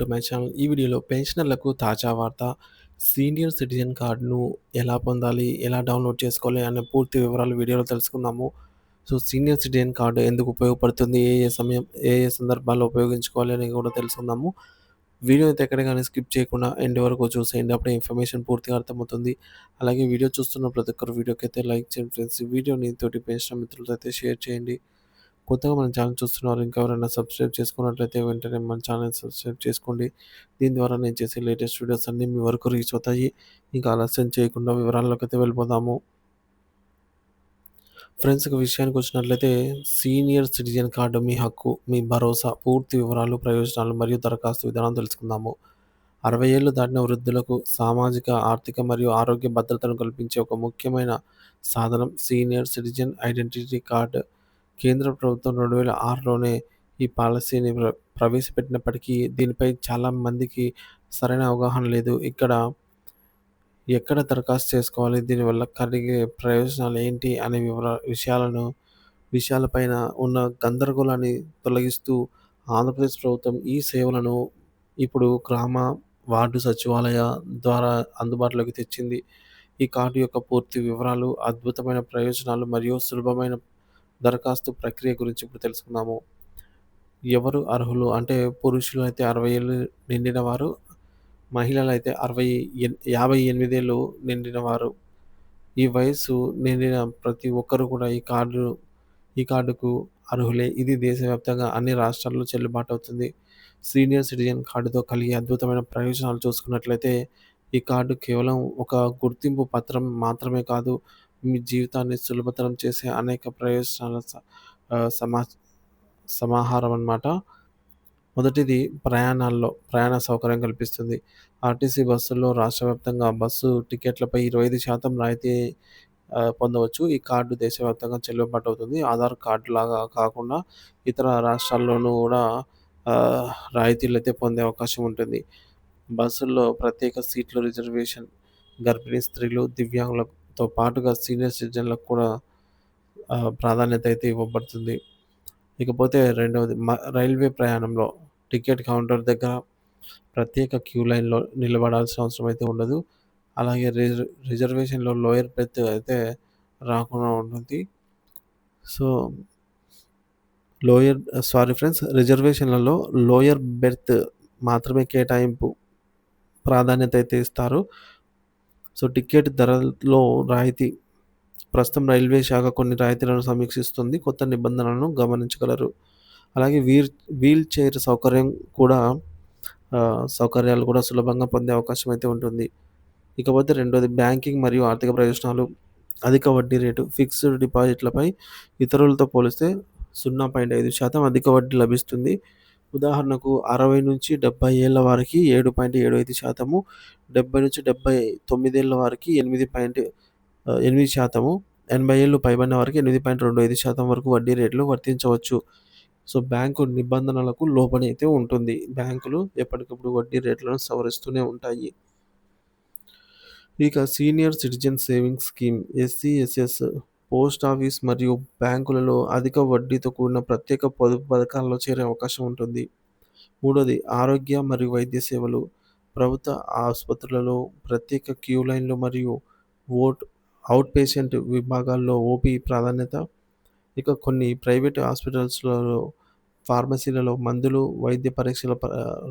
To my channel. ఈ వీడియోలో పెన్షనర్లకు తాజా వార్త. సీనియర్ సిటిజన్ కార్డును ఎలా పొందాలి? ఎలా డౌన్‌లోడ్ చేసుకోవాలి? అనే పూర్తి వివరాలు వీడియోలో తెలుసుకుందాము. సో, సీనియర్ సిటిజన్ కార్డు ఎందుకు ఉపయోగపడుతుంది? ఏ ఏ సమయం ఏ ఏ సందర్భాల్లో ఉపయోగించుకోవాలి అని కూడా తెలుసుకుందాము. వీడియో అయితే ఎక్కడ కానీ స్కిప్ చేయకుండా ఎండ్ వరకు చూసేయండి. అప్పుడే ఇన్ఫర్మేషన్ పూర్తిగా అర్థమవుతుంది. అలాగే వీడియో చూస్తున్న ప్రతి ఒక్కరు అయితే లైక్ చేయండి ఫ్రెండ్స్. వీడియోని తోటి పెంచిన మిత్రులతో అయితే షేర్ చేయండి. కొత్తగా మన ఛానల్ చూస్తున్నారు ఇంకా ఎవరైనా సబ్స్క్రైబ్ చేసుకున్నట్లయితే వెంటనే మన ఛానల్ సబ్స్క్రైబ్ చేసుకోండి. దీని ద్వారా నేను చేసే లేటెస్ట్ వీడియోస్ అన్నీ మీ వరకు రీచ్ అవుతాయి. ఇంకా ఆలస్యం చేయకుండా వివరాల్లోకైతే వెళ్ళిపోదాము. ఫ్రెండ్స్ విషయానికి వచ్చినట్లయితే సీనియర్ సిటిజన్ కార్డు మీ హక్కు, మీ భరోసా. పూర్తి వివరాలు, ప్రయోజనాలు మరియు దరఖాస్తు విధానం తెలుసుకుందాము. అరవై ఏళ్ళు దాటిన వృద్ధులకు సామాజిక, ఆర్థిక మరియు ఆరోగ్య భద్రతను కల్పించే ఒక ముఖ్యమైన సాధనం సీనియర్ సిటిజన్ ఐడెంటిటీ కార్డ్. కేంద్ర ప్రభుత్వం 2006లోనే ఈ పాలసీని ప్ర ప్రవేశపెట్టినప్పటికీ దీనిపై చాలా మందికి సరైన అవగాహన లేదు. ఇక్కడ ఎక్కడ దరఖాస్తు చేసుకోవాలి? దీనివల్ల కలిగే ప్రయోజనాలు ఏంటి? అనే వివరా విషయాలను విషయాలపైన ఉన్న గందరగోళాన్ని తొలగిస్తూ ఆంధ్రప్రదేశ్ ప్రభుత్వం ఈ సేవలను ఇప్పుడు గ్రామ, వార్డు సచివాలయ ద్వారా అందుబాటులోకి తెచ్చింది. ఈ కార్డు యొక్క పూర్తి వివరాలు, అద్భుతమైన ప్రయోజనాలు మరియు సులభమైన దరఖాస్తు ప్రక్రియ గురించి ఇప్పుడు తెలుసుకుందాము. ఎవరు అర్హులు? అంటే పురుషులైతే 60 ఏళ్ళు నిండిన వారు, మహిళలైతే 60 ఎన్ 58 ఏళ్ళు నిండిన వారు. ఈ వయస్సు నిండిన ప్రతి ఒక్కరు కూడా ఈ కార్డు ఈ కార్డుకు అర్హులే. ఇది దేశవ్యాప్తంగా అన్ని రాష్ట్రాల్లో చెల్లుబాటు అవుతుంది సీనియర్ సిటిజన్ కార్డుతో కలిగే అద్భుతమైన ప్రయోజనాలు చూసుకున్నట్లయితే ఈ కార్డు కేవలం ఒక గుర్తింపు పత్రం మాత్రమే కాదు. మీ జీవితాన్ని సులభతరం చేసే అనేక ప్రయోజనాల స సమా సమాహారం అన్నమాట. మొదటిది ప్రయాణాల్లో ప్రయాణ సౌకర్యం కల్పిస్తుంది. ఆర్టీసీ బస్సుల్లో రాష్ట్ర వ్యాప్తంగా బస్సు టికెట్లపై 25% రాయితీ పొందవచ్చు. ఈ కార్డు దేశవ్యాప్తంగా చెల్లుబాటు అవుతుంది. ఆధార్ కార్డు లాగా కాకుండా ఇతర రాష్ట్రాల్లోనూ కూడా రాయితీలు రాయితీలైతే పొందే అవకాశం ఉంటుంది. బస్సుల్లో ప్రత్యేక సీట్లు రిజర్వేషన్, గర్భిణీ స్త్రీలు, దివ్యాంగులకు తో పాటుగా సీనియర్ సిటిజన్‌లకు కూడా ప్రాధాన్యత అయితే ఇవ్వబడుతుంది. ఇకపోతే రెండవది మ రైల్వే ప్రయాణంలో టికెట్ కౌంటర్ దగ్గర ప్రత్యేక క్యూ లైన్‌లో నిలబడాల్సిన అవసరం అయితే ఉండదు. అలాగే రిజ రిజర్వేషన్‌లో లోయర్ బెర్త్ అయితే రాకుండా ఉంటుంది. సో లోయర్ సారీ ఫ్రెండ్స్ రిజర్వేషన్‌లలో లోయర్ బెర్త్ మాత్రమే కేటాయింపు ప్రాధాన్యత అయితే ఇస్తారు. సో టికెట్ ధరలో రాయితీ ప్రస్తుతం రైల్వే శాఖ కొన్ని రాయితీలను సమీక్షిస్తుంది. కొత్త నిబంధనలను గమనించగలరు. అలాగే వీర్ వీల్ చైర్ సౌకర్యం కూడా సౌకర్యాలు కూడా సులభంగా పొందే అవకాశం అయితే ఉంటుంది. ఇకపోతే రెండోది బ్యాంకింగ్ మరియు ఆర్థిక ప్రయోజనాలు. అధిక వడ్డీ రేటు ఫిక్స్డ్ డిపాజిట్లపై ఇతరులతో పోలిస్తే 0.5% అధిక వడ్డీ లభిస్తుంది. ఉదాహరణకు అరవై నుంచి డెబ్బై ఏళ్ళ వారికి ఏడు పాయింట్ ఏడు ఐదు శాతము డెబ్బై నుంచి డెబ్బై తొమ్మిదేళ్ళ వారికి ఎనిమిది పాయింట్ ఎనిమిది శాతము ఎనభై ఏళ్ళు పైబడిన వారికి ఎనిమిది పాయింట్ రెండు ఐదు శాతం వరకు వడ్డీ రేట్లు వర్తించవచ్చు. సో బ్యాంకు నిబంధనలకు లోపనైతే ఉంటుంది. బ్యాంకులు ఎప్పటికప్పుడు వడ్డీ రేట్లను సవరిస్తూనే ఉంటాయి. ఇక senior citizen savings scheme SC SS post office మరియు బ్యాంకులలో అధిక వడ్డీతో కూడిన ప్రత్యేక పొదుపు పథకాల్లో చేరే అవకాశం ఉంటుంది. మూడోది ఆరోగ్య మరియు వైద్య సేవలు. ప్రభుత్వ ఆసుపత్రులలో ప్రత్యేక క్యూ లైన్‌లు మరియు ఓట్ అవుట్ పేషెంట్ విభాగాల్లో ఓపీ ప్రాధాన్యత. ఇక కొన్ని ప్రైవేట్ హాస్పిటల్స్‌లలో ఫార్మసీలలో మందులు, వైద్య పరీక్షల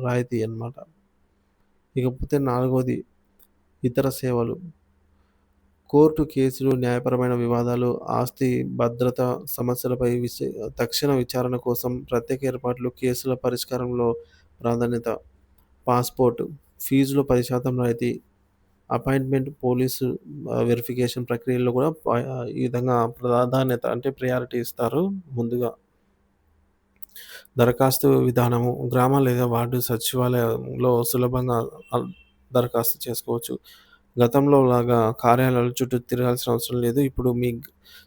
రాయితీ అన్నమాట. ఇకపోతే నాలుగోది ఇతర సేవలు. కోర్టు కేసులు, న్యాయపరమైన వివాదాలు, ఆస్తి భద్రత సమస్యలపై విశ తక్షణ విచారణ కోసం ప్రత్యేక ఏర్పాట్లు, కేసుల పరిష్కారంలో ప్రాధాన్యత. పాస్‌పోర్ట్ ఫీజులో 10% రాయితీ. అపాయింట్మెంట్, పోలీసు వెరిఫికేషన్ ప్రక్రియల్లో కూడా ఈ విధంగా ప్రాధాన్యత అంటే ప్రయారిటీ ఇస్తారు ముందుగా. దరఖాస్తు విధానము గ్రామ లేదా వార్డు సచివాలయంలో సులభంగా దరఖాస్తు చేసుకోవచ్చు. గతంలో లాగా కార్యాలయాల చుట్టూ తిరగాల్సిన అవసరం లేదు. ఇప్పుడు మీ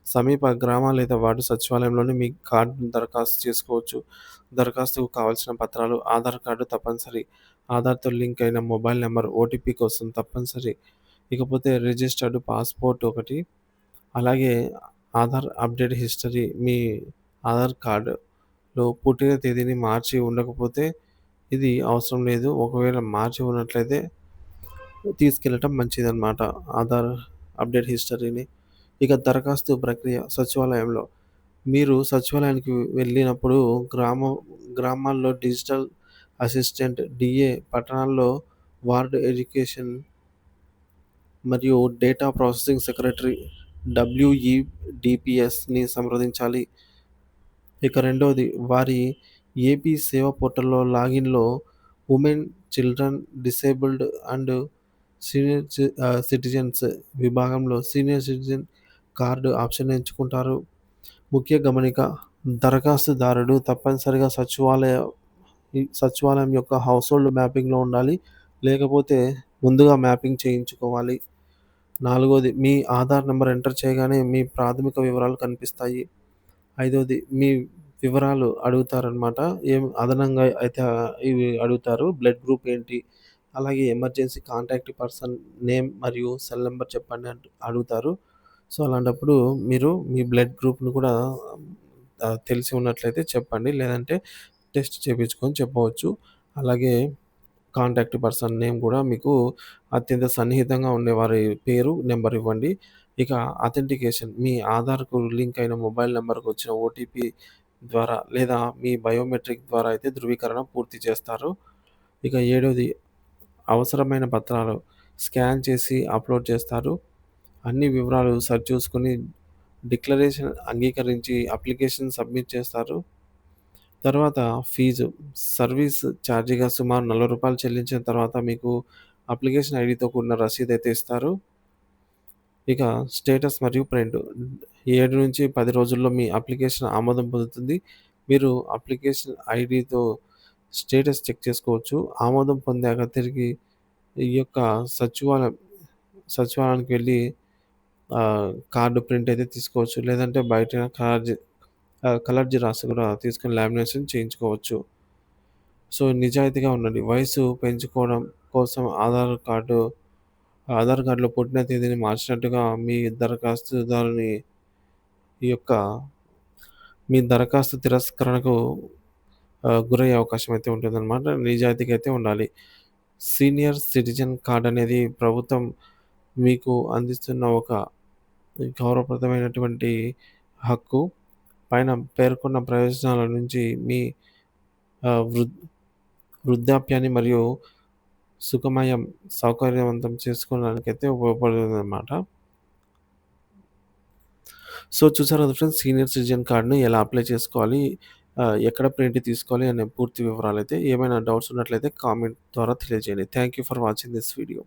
సమీప గ్రామ లేదా వార్డు సచివాలయంలోనే మీ కార్డు దరఖాస్తు చేసుకోవచ్చు. దరఖాస్తుకు కావాల్సిన పత్రాలు ఆధార్ కార్డు తప్పనిసరి. ఆధార్‌తో లింక్ అయిన మొబైల్ నెంబర్ ఓటీపీ కోసం తప్పనిసరి. ఇకపోతే రిజిస్టర్డ్ పాస్‌పోర్ట్ ఒకటి. అలాగే ఆధార్ అప్డేట్ హిస్టరీ మీ ఆధార్ కార్డులో పుట్టిన తేదీని మార్చి ఉండకపోతే ఇది అవసరం లేదు. ఒకవేళ మార్చి ఉన్నట్లయితే తీసుకెళ్ళటం మంచిదనమాట. ఆధార్ అప్డేట్ హిస్టరీని. ఇక దరఖాస్తు ప్రక్రియ సచివాలయంలో. మీరు సచివాలయానికి వెళ్ళినప్పుడు గ్రామం గ్రామాల్లో డిజిటల్ అసిస్టెంట్, డిఏ పట్టణాల్లో వార్డ్ ఎడ్యుకేషన్ మరియు డేటా ప్రాసెసింగ్ సెక్రటరీ డబ్ల్యూఈడిపిఎస్‌ని సంప్రదించాలి. ఇక రెండవది వారి ఏపీ సేవా పోర్టల్‌లో లాగిన్‌లో women, children, disabled and senior citizens విభాగంలో సీనియర్ సిటిజన్ కార్డు ఆప్షన్ ఎంచుకుంటారు. ముఖ్య గమనిక దరఖాస్తుదారుడు తప్పనిసరిగా సచివాలయ సచివాలయం యొక్క హౌస్‌హోల్డ్ మ్యాపింగ్‌లో ఉండాలి. లేకపోతే ముందుగా మ్యాపింగ్ చేయించుకోవాలి. నాలుగోది మీ ఆధార్ నెంబర్ ఎంటర్ చేయగానే మీ ప్రాథమిక వివరాలు కనిపిస్తాయి. ఐదోది మీ వివరాలు అడుగుతారనమాట. ఏం అదనంగా అయితే ఇవి అడుగుతారు. బ్లడ్ గ్రూప్ ఏంటి? అలాగే ఎమర్జెన్సీ కాంటాక్ట్ పర్సన్ నేమ్ మరియు సెల్ నెంబర్ చెప్పండి అంటూ అడుగుతారు. సో, అలాంటప్పుడు మీరు మీ బ్లడ్ గ్రూప్‌ని కూడా తెలిసి ఉన్నట్లయితే చెప్పండి. లేదంటే టెస్ట్ చేపించుకొని చెప్పవచ్చు. అలాగే కాంటాక్ట్ పర్సన్ నేమ్ కూడా మీకు అత్యంత సన్నిహితంగా ఉండేవారి పేరు, నెంబర్ ఇవ్వండి. ఇక అథెంటికేషన్ మీ ఆధార్‌కు లింక్ అయిన మొబైల్ నెంబర్కు వచ్చిన ఓటీపీ ద్వారా లేదా మీ బయోమెట్రిక్ ద్వారా అయితే ధృవీకరణ పూర్తి చేస్తారు. ఇక ఏడోది అవసరమైన పత్రాలు స్కాన్ చేసి అప్‌లోడ్ చేస్తారు. అన్ని వివరాలు సరిచూసుకొని డిక్లరేషన్ అంగీకరించి అప్లికేషన్ సబ్మిట్ చేస్తారు. తర్వాత ఫీజు సర్వీస్ ఛార్జీగా సుమారు నలభై రూపాయలు చెల్లించిన తర్వాత మీకు అప్లికేషన్ ఐడితో కూడిన రసీదు అయితే ఇస్తారు. ఇక స్టేటస్ మరియు ప్రింట్ 7-10 రోజుల్లో మీ అప్లికేషన్ ఆమోదం పొందుతుంది. మీరు అప్లికేషన్ ఐడితో స్టేటస్ చెక్ చేసుకోవచ్చు. ఆమోదం పొందాక తిరిగి ఈ యొక్క సచివాలయం సచివాలయానికి వెళ్ళి కార్డు ప్రింట్ అయితే తీసుకోవచ్చు. లేదంటే బయట కలర్ కలర్ జిరాక్స్ కూడా తీసుకుని లామినేషన్ చేయించుకోవచ్చు. సో, నిజాయితీగా ఉండండి. వయసు పెంచుకోవడం కోసం ఆధార్ కార్డు ఆధార్ కార్డులో పుట్టిన తేదీని మార్చినట్టుగా మీ దరఖాస్తుదారుని ఈ యొక్క మీ దరఖాస్తు తిరస్కరణకు గురయ్యే అవకాశం అయితే ఉంటుందన్నమాట నిజాయితీగా అయితే ఉండాలి. సీనియర్ సిటిజన్ కార్డ్ అనేది ప్రభుత్వం మీకు అందిస్తున్న ఒక గౌరవప్రదమైనటువంటి హక్కు. పైన పేర్కొన్న ప్రయోజనాల నుంచి మీ వృ వృద్ధాప్యాన్ని మరియు సుఖమయం, సౌకర్యవంతం చేసుకోవడానికైతే ఉపయోగపడుతుందనమాట. సో, చూసారు కదా ఫ్రెండ్స్ సీనియర్ సిటిజన్ కార్డును ఎలా అప్లై చేసుకోవాలి? ఎక్కడ ప్రింట్ తీసుకోవాలి అనే పూర్తి వివరాలు అయితే ఏమైనా డౌట్స్ ఉన్నట్లయితే కామెంట్ ద్వారా తెలియజేయండి. Thank you for watching this video.